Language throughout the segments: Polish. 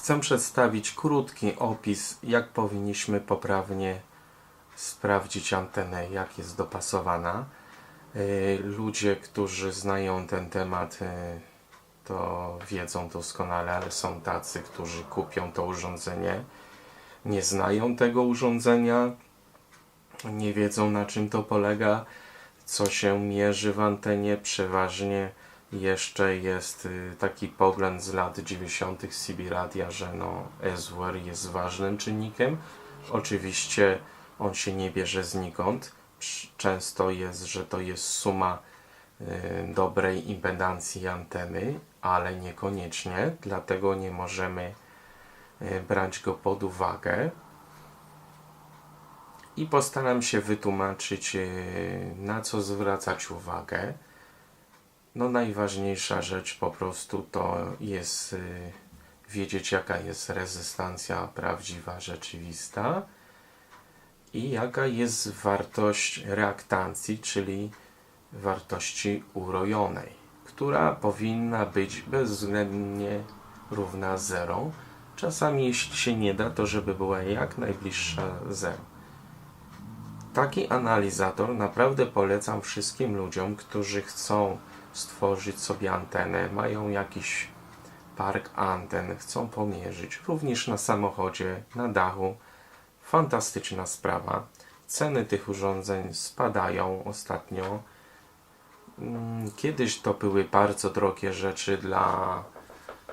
Chcę przedstawić krótki opis, jak powinniśmy poprawnie sprawdzić antenę, jak jest dopasowana. Y, Ludzie, którzy znają ten temat, y, to wiedzą doskonale, ale są tacy, którzy kupią to urządzenie, nie znają tego urządzenia, nie wiedzą na czym to polega, co się mierzy w antenie. Przeważnie jeszcze jest y, taki pogląd z lat 90. CB Radia, że no, SWR jest ważnym czynnikiem. Oczywiście on się nie bierze znikąd. Często jest, że to jest suma y, dobrej impedancji anteny, ale niekoniecznie, dlatego nie możemy y, brać go pod uwagę. I postaram się wytłumaczyć, na co zwracać uwagę. No najważniejsza rzecz po prostu to jest y, wiedzieć jaka jest rezystancja prawdziwa, rzeczywista i jaka jest wartość reaktancji, czyli wartości urojonej, która powinna być bezwzględnie równa 0. Czasami jeśli się nie da, to żeby była jak najbliższa 0. Taki analizator naprawdę polecam wszystkim ludziom, którzy chcą stworzyć sobie antenę, mają jakiś park anten, chcą pomierzyć, również na samochodzie, na dachu. Fantastyczna sprawa. Ceny tych urządzeń spadają ostatnio. Mm, Kiedyś to były bardzo drogie rzeczy dla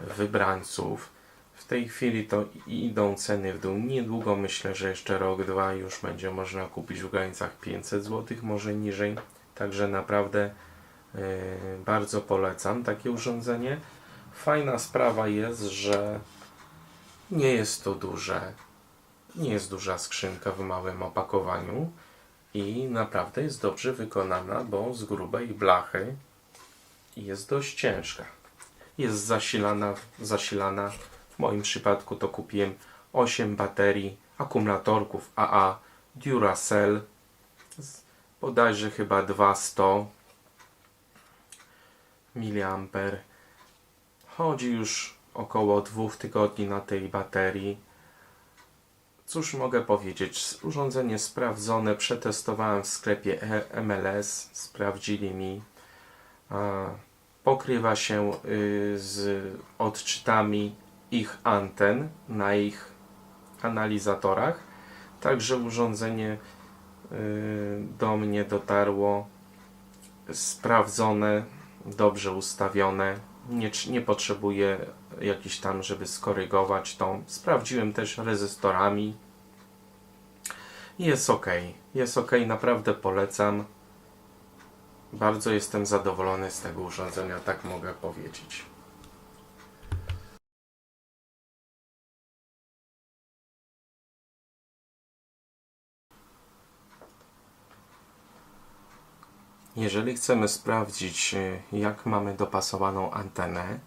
wybrańców. W tej chwili to idą ceny w dół. Niedługo myślę, że jeszcze rok, dwa już będzie można kupić w granicach 500 zł, może niżej. Także naprawdę bardzo polecam takie urządzenie. Fajna sprawa jest, że nie jest to duże. Nie jest duża skrzynka w małym opakowaniu i naprawdę jest dobrze wykonana, bo z grubej blachy jest dość ciężka. Jest zasilana, zasilana. W moim przypadku to kupiłem 8 baterii akumulatorków AA Duracell. Bodajże chyba 200 mAh. Chodzi już około dwóch tygodni na tej baterii. Cóż mogę powiedzieć? Urządzenie sprawdzone, przetestowałem w sklepie E- MLS, sprawdzili mi. Pokrywa się y, z odczytami ich anten na ich analizatorach. Także urządzenie y, do mnie dotarło sprawdzone, dobrze ustawione. Nie, nie potrzebuję jakiś tam, żeby skorygować to. Sprawdziłem też rezystorami. Jest ok. Jest ok, naprawdę polecam. Bardzo jestem zadowolony z tego urządzenia, tak mogę powiedzieć. Jeżeli chcemy sprawdzić, y, jak mamy dopasowaną antenę,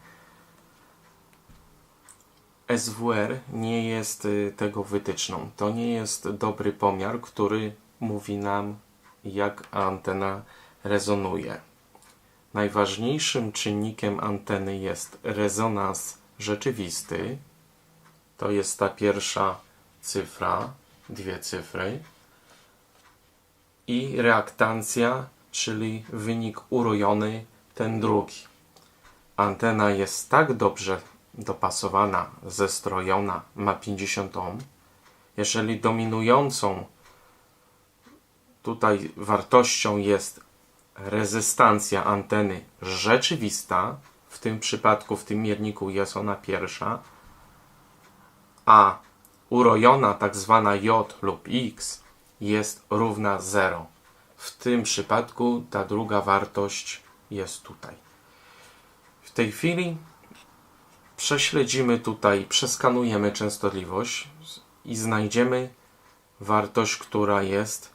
SWR nie jest y, tego wytyczną. To nie jest dobry pomiar, który mówi nam, jak antena rezonuje. Najważniejszym czynnikiem anteny jest rezonans rzeczywisty. To jest ta pierwsza cyfra, dwie cyfry. I reaktancja, czyli wynik urojony, ten drugi. Antena jest tak dobrze dopasowana, zestrojona, ma 50 ohm. Jeżeli dominującą tutaj wartością jest rezystancja anteny rzeczywista, w tym przypadku, w tym mierniku jest ona pierwsza, a urojona tak zwana J lub X jest równa 0. W tym przypadku ta druga wartość jest tutaj. W tej chwili prześledzimy tutaj, przeskanujemy częstotliwość i znajdziemy wartość, która jest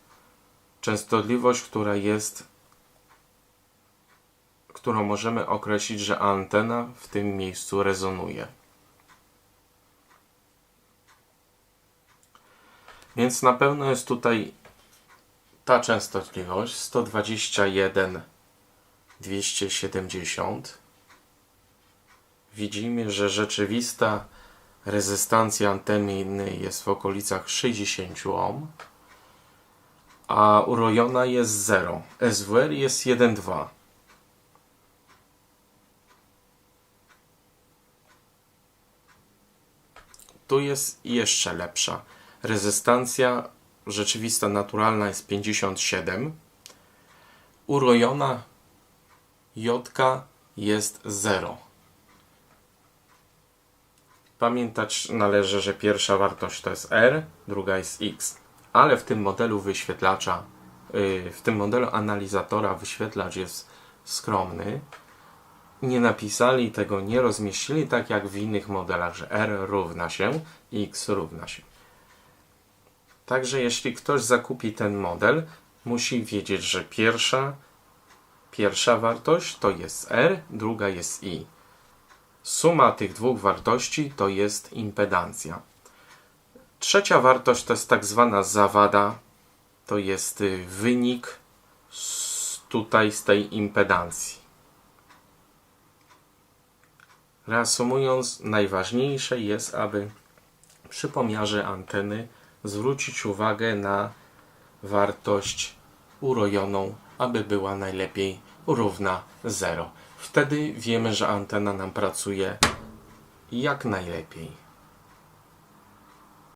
częstotliwość, która jest którą możemy określić, że antena w tym miejscu rezonuje. Więc na pewno jest tutaj ta częstotliwość 121 270. Widzimy, że rzeczywista rezystancja anteny jest w okolicach 60 ohm, a urojona jest 0. SWR jest 1,2. Tu jest jeszcze lepsza. Rezystancja rzeczywista, naturalna jest 57. Urojona Jotka jest 0. Pamiętać należy, że pierwsza wartość to jest R, druga jest X. Ale w tym modelu wyświetlacza, yy, w tym modelu analizatora wyświetlacz jest skromny. Nie napisali tego, nie rozmieścili tak jak w innych modelach, że R równa się, X równa się. Także jeśli ktoś zakupi ten model, musi wiedzieć, że pierwsza, pierwsza wartość to jest R, druga jest I. Suma tych dwóch wartości to jest impedancja. Trzecia wartość to jest tak zwana zawada, to jest y, wynik z, tutaj z tej impedancji. Reasumując, najważniejsze jest, aby przy pomiarze anteny zwrócić uwagę na wartość urojoną, aby była najlepiej równa 0. Wtedy wiemy, że antena nam pracuje jak najlepiej.